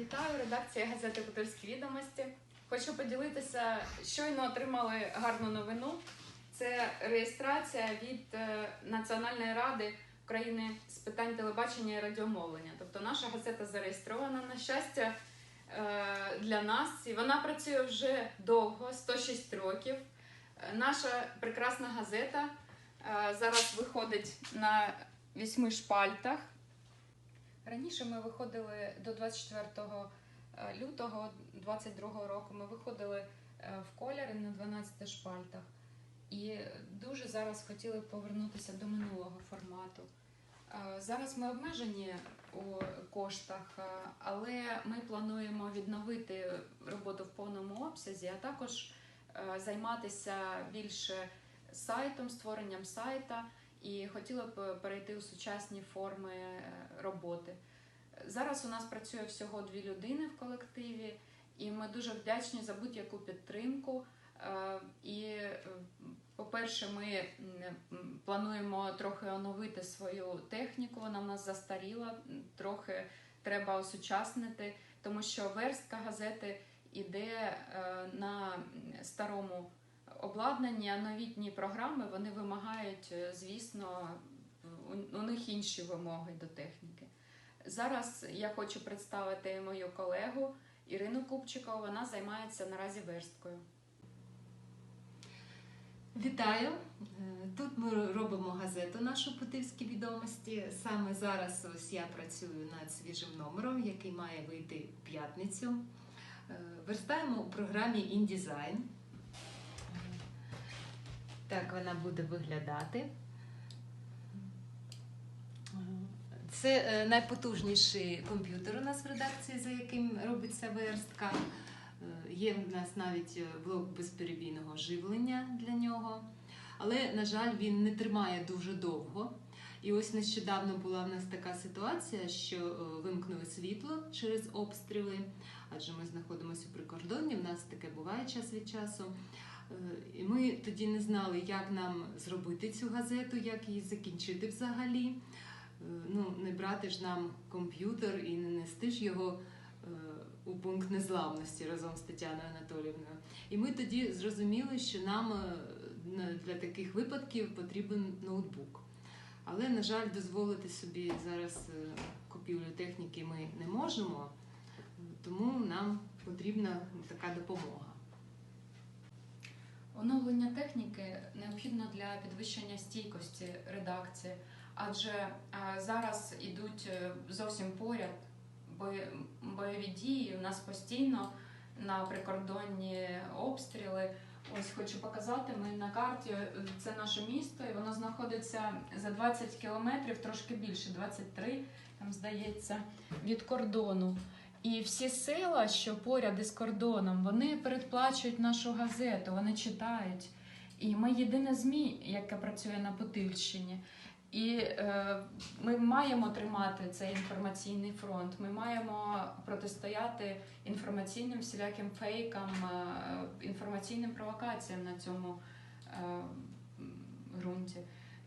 Вітаю, редакція газети Бутирські відомості. Хочу поділитися, щойно отримали гарну новину. Це реєстрація від е, Національної ради України з питань телебачення і радіомовлення. Тобто наша газета зареєстрована на щастя е, для нас, і вона працює вже довго, 106 років. Наша прекрасна газета е, зараз виходить на вісьми шпальтах. Раніше ми виходили до 24 е, лютого 22 року. Ми виходили е, в кольорі на 12 шпальтах. І дуже зараз хотіли повернутися до минулого формату. Е, Зараз ми обмежені у коштах, але ми плануємо відновити роботу в повному обсязі, а також займатися більше сайтом, створенням сайта і хотіла б перейти у сучасні форми е, роботи. Зараз у нас працює всього дві людини в колективі, і ми дуже вдячні за будь-яку підтримку. Е, І, е, по-перше, ми плануємо трохи оновити свою техніку. Вона в нас застаріла, трохи треба осучаснити, тому що верстка газети іде е, на старому обладнанні, а новітні програми вони вимагають, е, звісно, у- у них інші вимоги до техніки. Зараз я хочу представити мою колегу Ірину Купчикову. Вона займається наразі версткою. Вітаю! Е, Тут ми робимо газету нашу Путивські відомості. Саме зараз ось я працюю над свіжим номером, який має вийти в п'ятницю. Е, Верстаємо у програмі InDesign. Так вона буде виглядати. Це е, найпотужніший комп'ютер у нас в редакції, за яким робиться верстка. Е, Є в нас навіть е, блок безперебійного живлення для нього. Але, на жаль, він не тримає дуже довго. І ось нещодавно була в нас така ситуація, що вимкнули світло через обстріли, адже ми знаходимося при кордоні, в нас таке буває час від часу. Е, І ми тоді не знали, як нам зробити цю газету, як її закінчити взагалі. Е, Ну, не брати ж нам комп'ютер і не нести ж його е, у пункт незламності разом з Тетяною Анатоліївною. І ми тоді зрозуміли, що нам для таких випадків потрібен ноутбук. Але, на жаль, дозволити собі зараз купівлю техніки ми не можемо, тому нам потрібна така допомога. Оновлення техніки необхідно для підвищення стійкості редакції, адже е, зараз ідуть е, зовсім поряд бойові дії. У нас постійно на прикордонні обстріли. Ось хочу показати. Ми на карті е, це наше місто, і воно знаходиться за 20 кілометрів, трошки більше, 23, там здається, від кордону. І всі села, що поряд із кордоном, вони передплачують нашу газету, вони читають. І ми єдине ЗМІ, яке працює на Путильщині. І е, ми маємо тримати цей інформаційний фронт. Ми маємо протистояти інформаційним всіляким фейкам, е, інформаційним провокаціям на цьому е, ґрунті.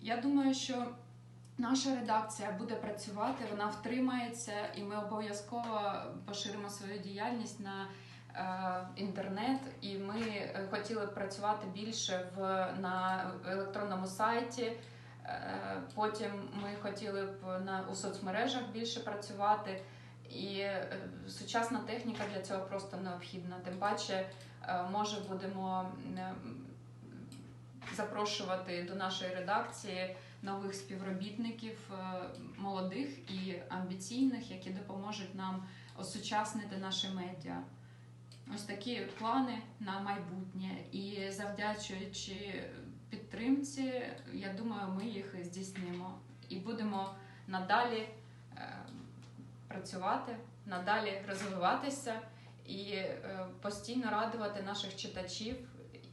Я думаю, що Наша редакція буде працювати, вона втримається, і ми обов'язково поширимо свою діяльність на е, інтернет. І ми е, хотіли б працювати більше в на електронному сайті. Е, потім ми хотіли б на у соцмережах більше працювати. І сучасна техніка для цього просто необхідна. Тим паче, може, будемо запрошувати до нашої редакції нових співробітників, е, молодих і амбіційних, які допоможуть нам осучаснити наші медіа. Ось такі плани на майбутнє. І завдячуючи підтримці, я думаю, ми їх здійснимо і будемо надалі е, працювати, надалі розвиватися і е, постійно радувати наших читачів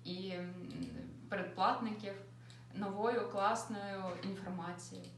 і передплатників новою класною інформацією.